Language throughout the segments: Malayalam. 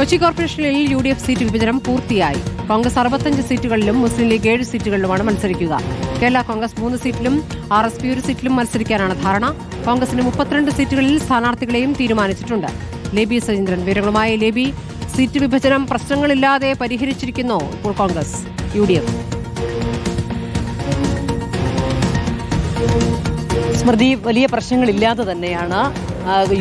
കൊച്ചി കോർപ്പറേഷനിൽ യു ഡി എഫ് സീറ്റ് വിഭജനം പൂർത്തിയായി. കോൺഗ്രസ് അറുപത്തഞ്ച് സീറ്റുകളിലും മുസ്ലിം ലീഗ് ഏഴ് സീറ്റുകളിലുമാണ് മത്സരിക്കുക. കേരള കോൺഗ്രസ് മൂന്ന് സീറ്റിലും ആർ എസ് പി ഒരു സീറ്റിലും മത്സരിക്കാനാണ് ധാരണ. കോൺഗ്രസിന് മുപ്പത്തിരണ്ട് സീറ്റുകളിൽ സ്ഥാനാർത്ഥികളെയും തീരുമാനിച്ചിട്ടുണ്ട്. ലേബി സജീന്ദ്രൻ വിവരങ്ങളുമായി. ലേബി സീറ്റ് വിഭജനം പ്രശ്നങ്ങളില്ലാതെ പരിഹരിച്ചിരിക്കുന്നു ഇപ്പോൾ കോൺഗ്രസ് യു ഡി എഫ് സ്മൃതി വലിയ പ്രശ്നങ്ങളില്ലാതെ തന്നെയാണ്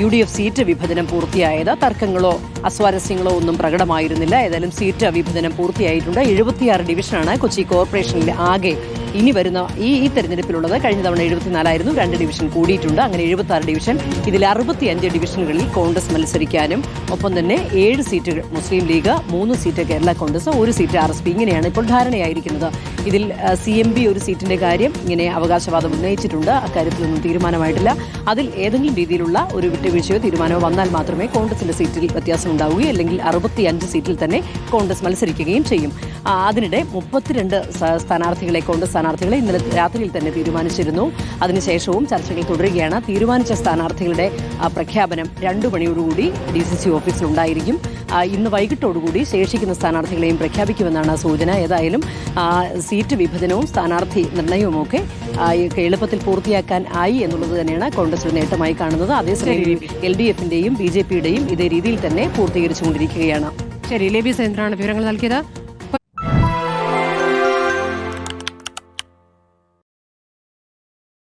യു ഡി എഫ് സീറ്റ് വിഭജനം പൂർത്തിയായത്. തർക്കങ്ങളോ അസ്വാരസ്യങ്ങളോ ഒന്നും പ്രകടമായിരുന്നില്ല. ഏതായാലും സീറ്റ് വിഭജനം പൂർത്തിയായിട്ടുണ്ട്. എഴുപത്തിയാറ് ഡിവിഷനാണ് കൊച്ചി കോർപ്പറേഷനിൽ ആകെ ഇനി വരുന്ന ഈ ഈ തെരഞ്ഞെടുപ്പിലുള്ളത്. കഴിഞ്ഞ തവണ എഴുപത്തിനാലായിരുന്നു. രണ്ട് ഡിവിഷൻ കൂടിയിട്ടുണ്ട്. അങ്ങനെ എഴുപത്തി ആറ് ഡിവിഷൻ ഇതിൽ അറുപത്തിയഞ്ച് ഡിവിഷനുകളിൽ കോൺഗ്രസ് മത്സരിക്കാനും ഒപ്പം തന്നെ ഏഴ് സീറ്റുകൾ മുസ്ലിം ലീഗ് മൂന്ന് സീറ്റ് കേരള കോൺഗ്രസ് ഒരു സീറ്റ് ആർ എസ് പി. ഇങ്ങനെയാണ് ഇപ്പോൾ ധാരണയായിരിക്കുന്നത്. ഇതിൽ സി എം ബി ഒരു സീറ്റിന്റെ കാര്യം ഇങ്ങനെ അവകാശവാദം ഉന്നയിച്ചിട്ടുണ്ട്. അക്കാര്യത്തിലൊന്നും തീരുമാനമായിട്ടില്ല. അതിൽ ഏതെങ്കിലും രീതിയിലുള്ള ഒരു വിട്ടുവീഴ്ചയോ തീരുമാനമോ വന്നാൽ മാത്രമേ കോൺഗ്രസിന്റെ സീറ്റിൽ വ്യത്യാസം ഉണ്ടാവുകയും അല്ലെങ്കിൽ അറുപത്തിയഞ്ച് സീറ്റിൽ തന്നെ കോൺഗ്രസ് മത്സരിക്കുകയും ചെയ്യും. അതിനിടെ മുപ്പത്തിരണ്ട് സ്ഥാനാർത്ഥികളെ കോൺഗ്രസ് സ്ഥാനാർത്ഥികളെ ഇന്നലെ രാത്രിയിൽ തന്നെ തീരുമാനിച്ചിരുന്നു. അതിനുശേഷവും ചർച്ചകൾ തുടരുകയാണ്. തീരുമാനിച്ച സ്ഥാനാർത്ഥികളുടെ പ്രഖ്യാപനം രണ്ടു മണിയോടുകൂടി ഡി സി സി ഓഫീസിലുണ്ടായിരിക്കും ഇന്ന് വൈകിട്ടോടുകൂടി ശേഷിക്കുന്ന സ്ഥാനാർത്ഥികളെയും പ്രഖ്യാപിക്കുമെന്നാണ് സൂചന. ഏതായാലും ആ, സീറ്റ് വിഭജനവും സ്ഥാനാർത്ഥി നിർണയവുമൊക്കെ ഈ എളുപ്പത്തിൽ പൂർത്തിയാക്കാൻ ആയി എന്നുള്ളത് തന്നെയാണ് കോൺഗ്രസ് ഒരു നേട്ടമായി കാണുന്നത്. അതേസമയം എൽ ഡി എഫിന്റെയും ബി ജെ പിയുടെയും ഇതേ രീതിയിൽ തന്നെ പൂർത്തീകരിച്ചുകൊണ്ടിരിക്കുകയാണ്. ശരി ലേബി സുരേന്ദ്രനാണ് വിവരങ്ങൾ നൽകിയത്.